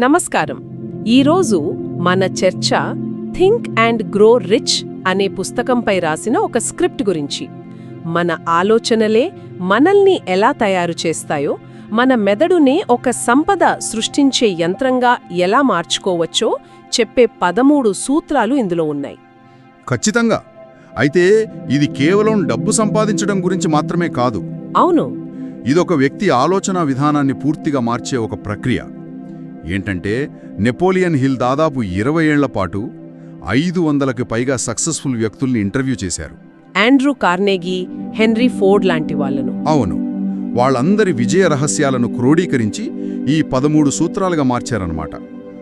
నమస్కారం. ఈరోజు మన చర్చ థింక్ అండ్ గ్రో రిచ్ అనే పుస్తకంపై రాసిన ఒక స్క్రిప్ట్ గురించి. మన ఆలోచనలే మనల్ని ఎలా తయారు చేస్తాయో మన మెదడునే ఒక సంపద సృష్టించే యంత్రంగా ఎలా మార్చుకోవచ్చో చెప్పే పదమూడు సూత్రాలు ఇందులో ఉన్నాయి. ఖచ్చితంగా. అయితే ఇది కేవలం డబ్బు సంపాదించడం గురించి మాత్రమే కాదు. అవును. ఇదొక వ్యక్తి ఆలోచన విధానాన్ని పూర్తిగా మార్చే ఒక ప్రక్రియ. ఏంటంటే నెపోలియన్ హిల్ దాదాపు ఇరవై ఏళ్ళ పాటు ఐదు వందలకు పైగా సక్సెస్ఫుల్ వ్యక్తుల్ని ఇంటర్వ్యూ చేశారు. ఆండ్రూ కార్నేగీ హెన్రీ ఫోర్డ్ లాంటి వాళ్ళను. అవును. వాళ్ళందరి విజయ రహస్యాలను క్రోడీకరించి ఈ పదమూడు సూత్రాలుగా మార్చారన్నమాట.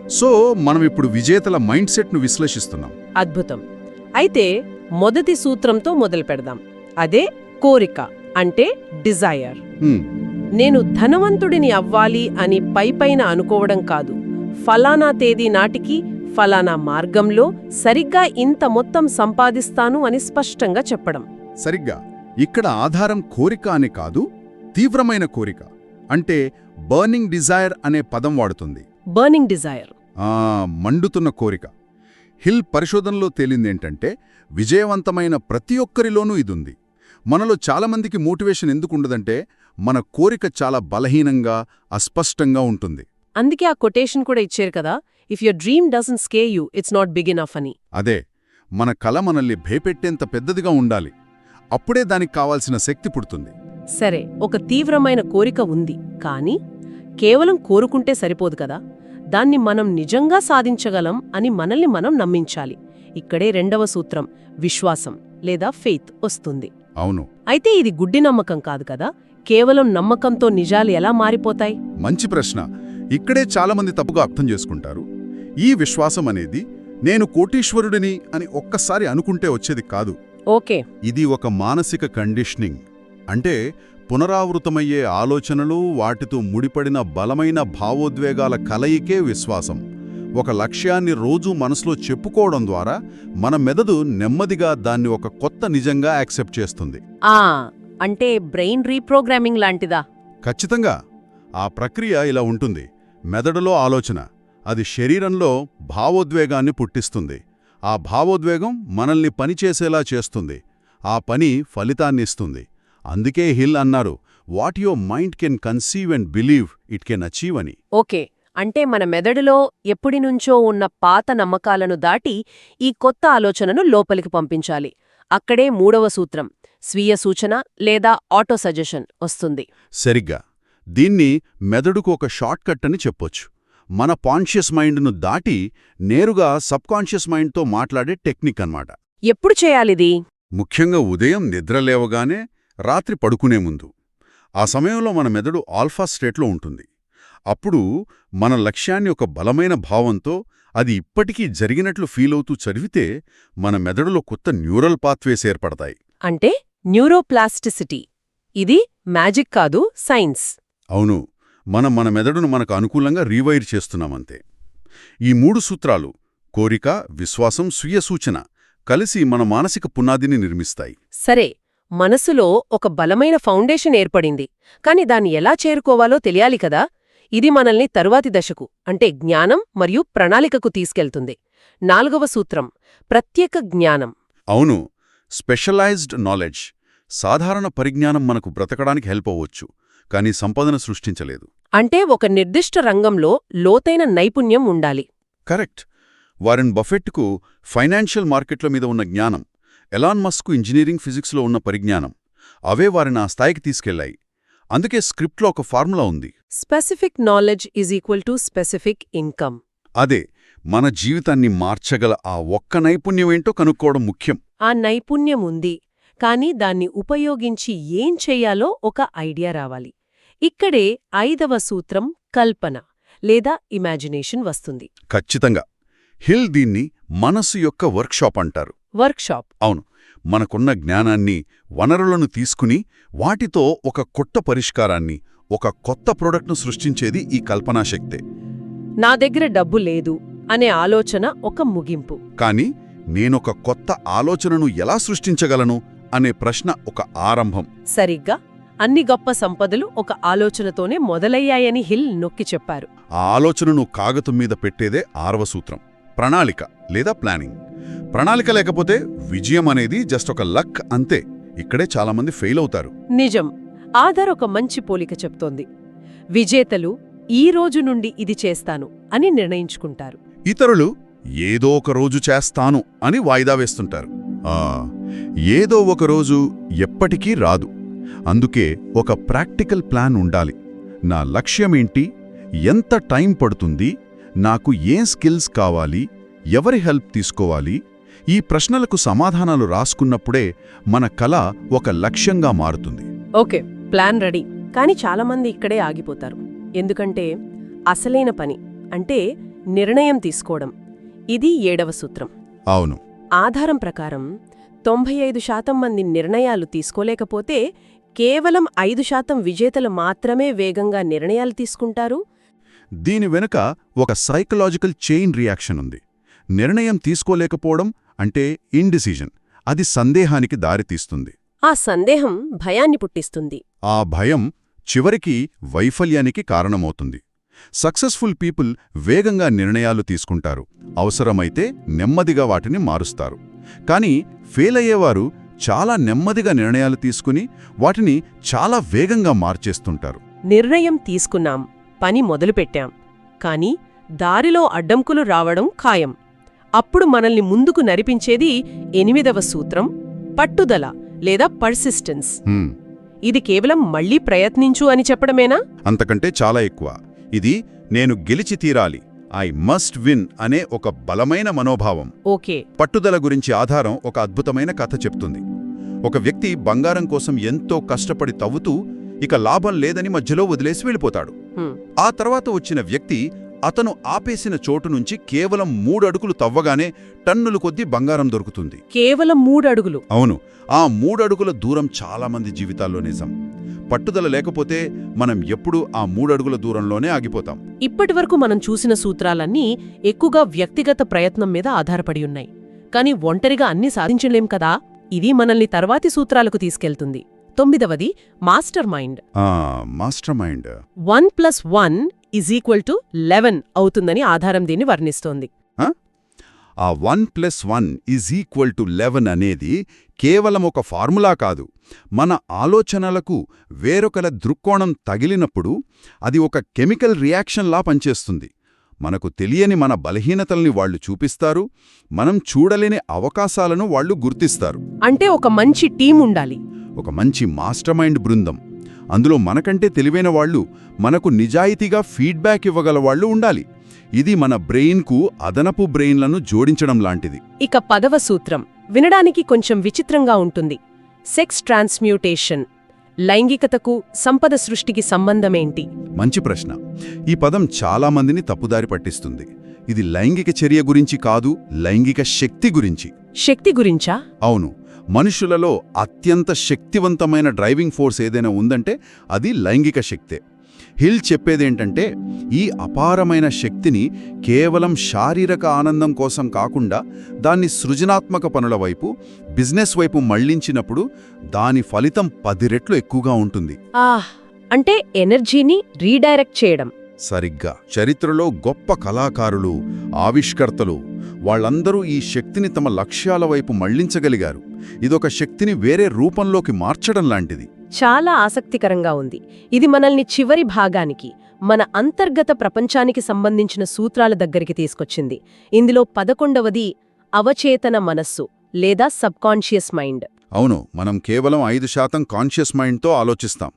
సో మనం ఇప్పుడు విజేతల మైండ్ సెట్ను విశ్లేషిస్తున్నాం. అద్భుతం. అయితే మొదటి సూత్రంతో మొదలు పెడదాం అదే కోరిక అంటే డిజైర్. నేను ధనవంతుడిని అవ్వాలి అని పైపైన అనుకోవడం కాదు. ఫలానా తేదీ నాటికి ఫలానా మార్గంలో సరిగ్గా ఇంత మొత్తం సంపాదిస్తాను అని స్పష్టంగా చెప్పడం. సరిగ్గా. ఇక్కడ ఆధారం కోరిక అని కాదు తీవ్రమైన కోరిక. అంటే బర్నింగ్ డిజైర్ అనే పదం వాడుతుంది. Burning desire. ఆ మండుతున్న కోరిక. హిల్ పరిశోధనలో తేలిందేంటంటే విజయవంతమైన ప్రతి ఒక్కరిలోనూ ఇదుంది. మనలో చాలామందికి మోటివేషన్ ఎందుకుండదంటే మన కోరిక చాలా బలహీనంగా అస్పష్టంగా ఉంటుంది. అందుకే ఆ కొటేషన్ కూడా ఇచ్చారు కదా if your dream doesn't scare you it's not big enough అని. అదే మన కల మనల్ని భయపెట్టేంత పెద్దదిగా ఉండాలి. అప్పుడే దానికి కావాల్సిన శక్తి పుడుతుంది. సరే ఒక తీవ్రమైన కోరిక ఉంది కానీ కేవలం కోరుకుంటే సరిపోదు కదా. దాన్ని మనం నిజంగా సాధించగలం అని మనల్ని మనం నమ్మించాలి. ఇక్కడే రెండవ సూత్రం విశ్వాసం లేదా ఫెయిత్ వస్తుంది. అవును. అయితే ఇది గుడ్డి నమ్మకం కాదు కదా కేవలం నమ్మకంతో నిజాలు ఎలా మారిపోతాయి? మంచి ప్రశ్న. ఇక్కడే చాలామంది తప్పుగా అర్థం చేసుకుంటారు. ఈ విశ్వాసం అనేది నేను కోటీశ్వరుడిని అని ఒక్కసారి అనుకుంటే వచ్చేది కాదు. ఓకే. ఇది ఒక మానసిక కండిషనింగ్. అంటే పునరావృతమయ్యే ఆలోచనలు వాటితో ముడిపడిన బలమైన భావోద్వేగాల కలయికే విశ్వాసం. ఒక లక్ష్యాన్ని రోజూ మనసులో చెప్పుకోవడం ద్వారా మన మెదడు నెమ్మదిగా దాన్ని ఒక కొత్త నిజంగా యాక్సెప్ట్ చేస్తుంది. అంటే బ్రెయిన్ రీప్రోగ్రామింగ్ లాంటిదా? ఖచ్చితంగా. ఆ ప్రక్రియ ఇలా ఉంటుంది. మెదడులో ఆలోచన. అది శరీరంలో భావోద్వేగాన్ని పుట్టిస్తుంది. ఆ భావోద్వేగం మనల్ని పనిచేసేలా చేస్తుంది. ఆ పని ఫలితాన్నిస్తుంది అందుకే హిల్ అన్నారు what your mind can conceive and believe it can achieve అని. ఓకే. అంటే మన మెదడులో ఎప్పుడినుంచో ఉన్న పాత నమ్మకాలను దాటి ఈ కొత్త ఆలోచనను లోపలికి పంపించాలి. అక్కడే మూడవ సూత్రం స్వీయ సూచన లేదా ఆటో సజెషన్ వస్తుంది. సరిగ్గా. దీన్ని మెదడుకు ఒక షార్ట్ కట్ అని చెప్పొచ్చు. మన కాన్షియస్ మైండ్ను దాటి నేరుగా సబ్కాన్షియస్ మైండ్తో మాట్లాడే టెక్నిక్ అన్నమాట. ఎప్పుడు చేయాలిది ముఖ్యంగా ఉదయం నిద్రలేవగానే రాత్రి పడుకునే ముందు. ఆ సమయంలో మన మెదడు ఆల్ఫా స్టేట్లో ఉంటుంది. అప్పుడు మన లక్ష్యాన్ని ఒక బలమైన భావంతో అది ఇప్పటికీ జరిగినట్లు ఫీలవుతూ చదివితే మన మెదడులో కొత్త న్యూరల్ పాత్వేస్ ఏర్పడతాయి. అంటే న్యూరోప్లాస్టిసిటీ. ఇది మ్యాజిక్ కాదు సైన్స్. అవును మనం మన మెదడును మనకు అనుకూలంగా రీవైర్ చేస్తున్నామంతే. ఈ మూడు సూత్రాలు కోరిక విశ్వాసం స్వీయ సూచన కలిసి మన మానసిక పునాదిని నిర్మిస్తాయి. సరే మనసులో ఒక బలమైన ఫౌండేషన్ ఏర్పడింది. కాని దాన్ని ఎలా చేరుకోవాలో తెలియాలి కదా? ఇది మనల్ని తరువాతి దశకు అంటే జ్ఞానం మరియు ప్రణాళికకు తీసుకెళ్తుంది. నాలుగవ సూత్రం ప్రత్యేక జ్ఞానం. అవును స్పెషలైజ్డ్ నాలెడ్జ్ సాధారణ పరిజ్ఞానం మనకు బ్రతకడానికి హెల్ప్ అవ్వచ్చు కానీ సంపదన సృష్టించలేదు. అంటే ఒక నిర్దిష్ట రంగంలో లోతైన నైపుణ్యం ఉండాలి. కరెక్ట్. వారెన్ బఫెట్కు ఫైనాన్షియల్ మార్కెట్ల మీద ఉన్న జ్ఞానం ఎలాన్ మస్కు ఇంజనీరింగ్ ఫిజిక్స్లో ఉన్న పరిజ్ఞానం అవే వారిని ఆ స్థాయికి తీసుకెళ్ళాయి అందుకే స్క్రిప్ట్లో ఒక ఫార్ములా ఉంది. Specific knowledge is equal to specific income అదే మన జీవితాన్ని మార్చగల ఆ ఒక్క నైపుణ్యం ఏంటో కనుక్కోవడం ముఖ్యం. ఆ నైపుణ్యం ఉంది కానీ దాన్ని ఉపయోగించి ఏం చెయ్యాలో ఒక ఐడియా రావాలి. ఇక్కడే ఐదవ సూత్రం కల్పన లేదా ఇమాజినేషన్ వస్తుంది. ఖచ్చితంగా. హిల్ దీన్ని మనస్సు యొక్క వర్క్షాప్ అంటారు. వర్క్షాప్ అవును. మనకున్న జ్ఞానాన్ని వనరులను తీసుకుని వాటితో ఒక కొత్త పరిష్కారాన్ని ఒక కొత్త ప్రొడక్ట్ను సృష్టించేది ఈ కల్పనాశక్తే. నా దగ్గర డబ్బు లేదు అనే ఆలోచన ఒక ముగింపు. కాని నేనొక కొత్త ఆలోచనను ఎలా సృష్టించగలను అనే ప్రశ్న ఒక ఆరంభం. సరిగ్గా అన్ని గొప్ప సంపదలు ఒక ఆలోచనతోనే మొదలయ్యాయని హిల్ నొక్కి చెప్పారు. ఆ ఆలోచనను కాగతం మీద పెట్టేదే ఆరవ సూత్రం. ప్రణాళిక లేదా ప్లానింగ్. ప్రణాళిక లేకపోతే విజయం అనేది జస్ట్ ఒక లక్ అంతే. ఇక్కడే చాలామంది ఫెయిల్ అవుతారు. నిజం. ఆధార్ ఒక మంచి పోలిక చెప్తోంది. విజేతలు ఈ రోజు నుండి ఇది చేస్తాను అని నిర్ణయించుకుంటారు. ఇతరులు ఏదో ఒక రోజు చేస్తాను అని వాయిదా వేస్తుంటారు. ఆ ఏదో ఒక రోజు ఎప్పటికీ రాదు. అందుకే ఒక ప్రాక్టికల్ ప్లాన్ ఉండాలి. నా లక్ష్యమేంటి ఎంత టైం పడుతుంది? నాకు ఏం స్కిల్స్ కావాలి? ఎవరి హెల్ప్ తీసుకోవాలి? ఈ ప్రశ్నలకు సమాధానాలు రాసుకున్నప్పుడే మన కళ ఒక లక్ష్యంగా మారుతుంది. Okay plan ready. కానీ చాలామంది ఇక్కడే ఆగిపోతారు. ఎందుకంటే అసలైన పని అంటే నిర్ణయం తీసుకోవడం. ఇది ఏడవ సూత్రం. అవును. ఆధారం ప్రకారం తొంభై ఐదు శాతం మంది నిర్ణయాలు తీసుకోలేకపోతే కేవలం ఐదు శాతం విజేతలు మాత్రమే వేగంగా నిర్ణయాలు తీసుకుంటారు? దీని వెనుక ఒక సైకలాజికల్ చైన్ రియాక్షన్ ఉంది. నిర్ణయం తీసుకోలేకపోవడం అంటే ఇండిసిజన్ అది సందేహానికి దారితీస్తుంది ఆ సందేహం భయాన్ని పుట్టిస్తుంది. ఆ భయం చివరికి వైఫల్యానికి కారణమవుతుంది. సక్సెస్ఫుల్ పీపుల్ వేగంగా నిర్ణయాలు తీసుకుంటారు. అవసరమైతే నెమ్మదిగా వాటిని మారుస్తారు. కానీ ఫెయిల్ అయ్యేవారు చాలా నెమ్మదిగా నిర్ణయాలు తీసుకుని వాటిని చాలా వేగంగా మార్చేస్తుంటారు. నిర్ణయం తీసుకున్నాం. పని మొదలుపెట్టాం. కాని దారిలో అడ్డంకులు రావడం ఖాయం. అప్పుడు మనల్ని ముందుకు నడిపించేది ఎనిమిదవ సూత్రం పట్టుదల లేదా పర్సిస్టెన్స్ ఇది కేవలం మళ్ళీ ప్రయత్నించు అని చెప్పడమేనా? అంతకంటే చాలా ఎక్కువ. ఇది నేను గెలిచి తీరాలి ఐ మస్ట్ విన్ అనే ఒక బలమైన మనోభావం. ఓకే. పట్టుదల గురించి ఆధారం ఒక అద్భుతమైన కథ చెప్తుంది. ఒక వ్యక్తి బంగారం కోసం ఎంతో కష్టపడి తవ్వుతూ ఇక లాభం లేదని మధ్యలో వదిలేసి వెళ్ళిపోతాడు. ఆ తర్వాత వచ్చిన వ్యక్తి అతను ఆపేసిన చోటు నుంచి కేవలం మూడు అడుగులు తవ్వగానే టన్నులు కొద్దీ బంగారం దొరుకుతుంది. కేవలం మూడు అడుగులు అవును ఆ మూడు అడుగుల దూరం చాలామంది జీవితాల్లో నిజం. పట్టుదల లేకపోతే మనం ఎప్పుడూ ఆ మూడడుగుల దూరంలోనే ఆగిపోతాం. ఇప్పటివరకు మనం చూసిన సూత్రాలన్నీ ఎక్కువగా వ్యక్తిగత ప్రయత్నం మీద ఆధారపడి ఉన్నాయి. కాని ఒంటరిగా అన్ని సాధించలేం కదా? ఇది మనల్ని తర్వాతి సూత్రాలకు తీసుకెళ్తుంది. తొమ్మిదవది master mind master mind one plus one is equal to eleven అవుతుందని ఆధారం దీన్ని వర్ణిస్తోంది. ఆ? One plus one is equal to eleven అనేది కేవలం ఒక ఫార్ములా కాదు. మన ఆలోచనలకు వేరొకల దృక్కోణం తగిలినప్పుడు అది ఒక కెమికల్ రియాక్షన్లా పనిచేస్తుంది. మనకు తెలియని మన బలహీనతల్ని వాళ్ళు చూపిస్తారు మనం చూడలేని అవకాశాలను వాళ్ళు గుర్తిస్తారు. అంటే ఒక మంచి టీం ఉండాలి. ఒక మంచి మాస్టర్ మైండ్ బృందం. అందులో మనకంటే తెలివైన వాళ్ళు మనకు నిజాయితీగా ఫీడ్బ్యాక్ ఇవ్వగల వాళ్ళు ఉండాలి. ఇది మన బ్రెయిన్కు అదనపు బ్రెయిన్లను జోడించడం లాంటిది. ఇక పదవ సూత్రం. వినడానికి కొంచెం విచిత్రంగా ఉంటుంది. Sex transmutation. లైంగికతకు సంపద సృష్టికి సంబంధమేంటి? మంచి ప్రశ్న. ఈ పదం చాలామందిని తప్పుదారి పట్టిస్తుంది. ఇది లైంగిక చర్య గురించి కాదు లైంగిక శక్తి గురించి. శక్తి గురించా? అవును. మనుషులలో అత్యంత శక్తివంతమైన డ్రైవింగ్ ఫోర్స్ ఏదైనా ఉందంటే అది లైంగిక శక్తే. హిల్ చెప్పేదేంటంటే ఈ అపారమైన శక్తిని కేవలం శారీరక ఆనందం కోసం కాకుండా దాన్ని సృజనాత్మక పనుల వైపు బిజినెస్ వైపు మళ్ళించినప్పుడు దాని ఫలితం పది రెట్లు ఎక్కువగా ఉంటుంది. అంటే ఎనర్జీని రీడైరెక్ట్ చేయడం. సరిగ్గా. చరిత్రలో గొప్ప కళాకారులు ఆవిష్కర్తలు వాళ్ళందరూ ఈ శక్తిని తమ లక్ష్యాల వైపు మళ్ళించగలిగారు. ఇదొక శక్తిని వేరే రూపంలోకి మార్చడం లాంటిది. చాలా ఆసక్తికరంగా ఉంది. ఇది మనల్ని చివరి భాగానికి మన అంతర్గత ప్రపంచానికి సంబంధించిన సూత్రాల దగ్గరికి తీసుకొచ్చింది. ఇందులో పదకొండవది అవచేతన మనస్సు లేదా సబ్కాన్షియస్ మైండ్. అవును మనం కేవలం ఐదు శాతం కాన్షియస్ మైండ్తో ఆలోచిస్తాం.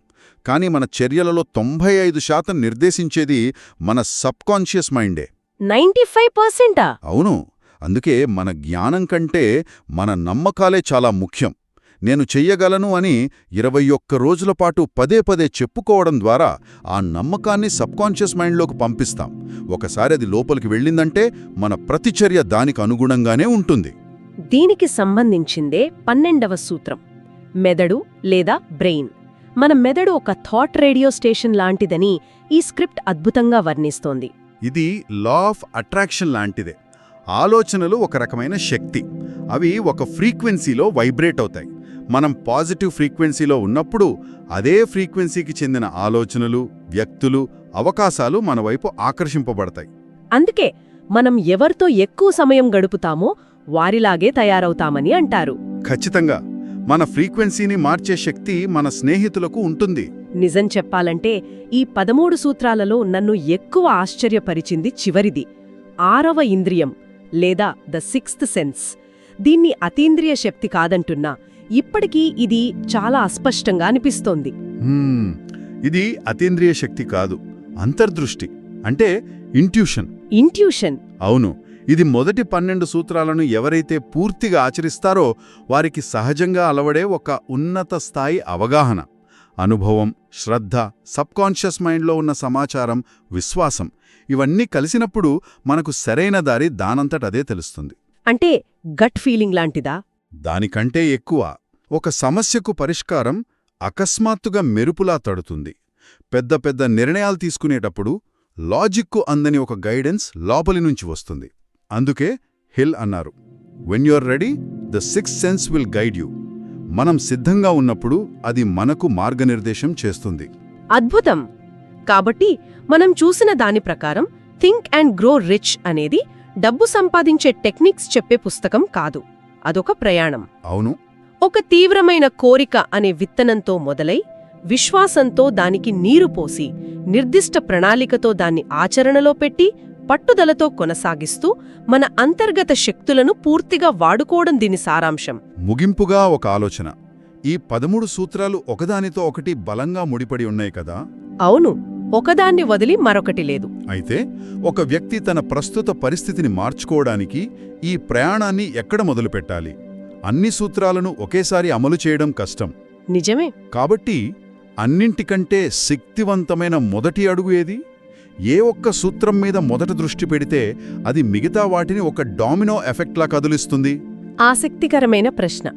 కానీ మన చర్యలలో తొంభై ఐదు శాతం నిర్దేశించేది మన సబ్కాన్షియస్ మైండే. నైంటీ ఫైవ్ పర్సెంటా? అవును. అందుకే మన జ్ఞానం కంటే మన నమ్మకాలే చాలా ముఖ్యం. నేను చెయ్యగలను అని ఇరవై ఒక్క రోజుల పాటు పదే పదే చెప్పుకోవడం ద్వారా ఆ నమ్మకాన్ని సబ్కాన్షియస్ మైండ్లోకి పంపిస్తాం. ఒకసారి అది లోపలికి వెళ్ళిందంటే మన ప్రతిచర్య దానికి అనుగుణంగానే ఉంటుంది. దీనికి సంబంధించిందే పన్నెండవ సూత్రం. మెదడు లేదా బ్రెయిన్. మన మెదడు ఒక థాట్ రేడియో స్టేషన్ లాంటిదని ఈ స్క్రిప్ట్ అద్భుతంగా వర్ణిస్తోంది. ఇది లా ఆఫ్ అట్రాక్షన్ లాంటిదే. ఆలోచనలు ఒక రకమైన శక్తి. అవి ఒక ఫ్రీక్వెన్సీలో వైబ్రేట్ అవుతాయి. మనం పాజిటివ్ ఫ్రీక్వెన్సీలో ఉన్నప్పుడు అదే ఫ్రీక్వెన్సీకి చెందిన ఆలోచనలు వ్యక్తులు అవకాశాలు మన వైపు ఆకర్షింపబడతాయి. అందుకే మనం ఎవరితో ఎక్కువ సమయం గడుపుతామో వారిలాగే తయారవుతామని అంటారు. ఖచ్చితంగా. మన ఫ్రీక్వెన్సీని మార్చే శక్తి మన స్నేహితులకు ఉంటుంది. నిజం చెప్పాలంటే ఈ పదమూడు సూత్రాలలో నన్ను ఎక్కువ ఆశ్చర్యపరిచింది చివరిది ఆరవ ఇంద్రియం లేదా ద సిక్స్త్ సెన్స్. దీన్ని అతీంద్రియ శక్తి కాదంటున్నా ఇప్పటికీ ఇది చాలా అస్పష్టంగా అనిపిస్తోంది. ఇది అతీంద్రియ శక్తి కాదు అంతర్దృష్టి అంటే ఇంట్యూషన్. ఇంట్యూషన్. అవును. ఇది మొదటి పన్నెండు సూత్రాలను ఎవరైతే పూర్తిగా ఆచరిస్తారో వారికి సహజంగా అలవడే ఒక ఉన్నత స్థాయి అవగాహన. అనుభవం శ్రద్ధ సబ్కాన్షియస్ మైండ్లో ఉన్న సమాచారం విశ్వాసం ఇవన్నీ కలిసినప్పుడు మనకు సరైన దారి దానంతటదే తెలుస్తుంది. అంటే గట్ ఫీలింగ్ లాంటిదా? దానికంటే ఎక్కువ ఒక సమస్యకు పరిష్కారం అకస్మాత్తుగా మెరుపులా తడుతుంది. పెద్ద పెద్ద నిర్ణయాలు తీసుకునేటప్పుడు లాజిక్కు అందని ఒక గైడెన్స్ లోపలి నుంచి వస్తుంది. అందుకే హిల్ అన్నారు. When you're ready the six sense will guide you మనం సిద్ధంగా ఉన్నప్పుడు అది మనకు మార్గనిర్దేశం చేస్తుంది. అద్భుతం! కాబట్టి మనం చూసిన దాని ప్రకారం థింక్ అండ్ గ్రో రిచ్ అనేది డబ్బు సంపాదించే టెక్నిక్స్ చెప్పే పుస్తకం కాదు. అదొక ప్రయాణం. అవును. ఒక తీవ్రమైన కోరిక అనే విత్తనంతో మొదలై విశ్వాసంతో దానికి నీరు పోసి నిర్దిష్ట ప్రణాళికతో దాన్ని ఆచరణలో పెట్టి పట్టుదలతో కొనసాగిస్తూ మన అంతర్గత శక్తులను పూర్తిగా వాడుకోవడం దీని సారాంశం. ముగింపుగా ఒక ఆలోచన. ఈ పదమూడు సూత్రాలు ఒకదానితో ఒకటి బలంగా ముడిపడి ఉన్నాయి కదా? అవును. ఒకదాన్ని వదిలి మరొకటి లేదు. అయితే ఒక వ్యక్తి తన ప్రస్తుత పరిస్థితిని మార్చుకోవడానికి ఈ ప్రయాణాన్ని ఎక్కడ మొదలుపెట్టాలి? అన్ని సూత్రాలను ఒకేసారి అమలు చేయడం కష్టం. నిజమే. కాబట్టి అన్నింటికంటే శక్తివంతమైన మొదటి అడుగు ఏది? ఏ ఒక్క సూత్రం మీద మొదట దృష్టి పెడితే అది మిగతా వాటిని ఒక డామినో ఎఫెక్ట్లా కదిలిస్తుంది? ఆసక్తికరమైన ప్రశ్న.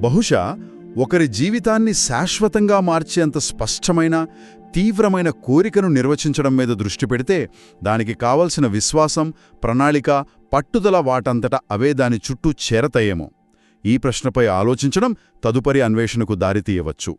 బహుశా ఒకరి జీవితాన్ని శాశ్వతంగా మార్చేంత స్పష్టమైన తీవ్రమైన కోరికను నిర్వచించడం మీద దృష్టి పెడితే దానికి కావలసిన విశ్వాసం ప్రణాళిక పట్టుదల వాటంతట అవే దాని చుట్టూ చేరతాయేమో. ఈ ప్రశ్నపై ఆలోచించడం తదుపరి అన్వేషణకు దారితీయవచ్చు.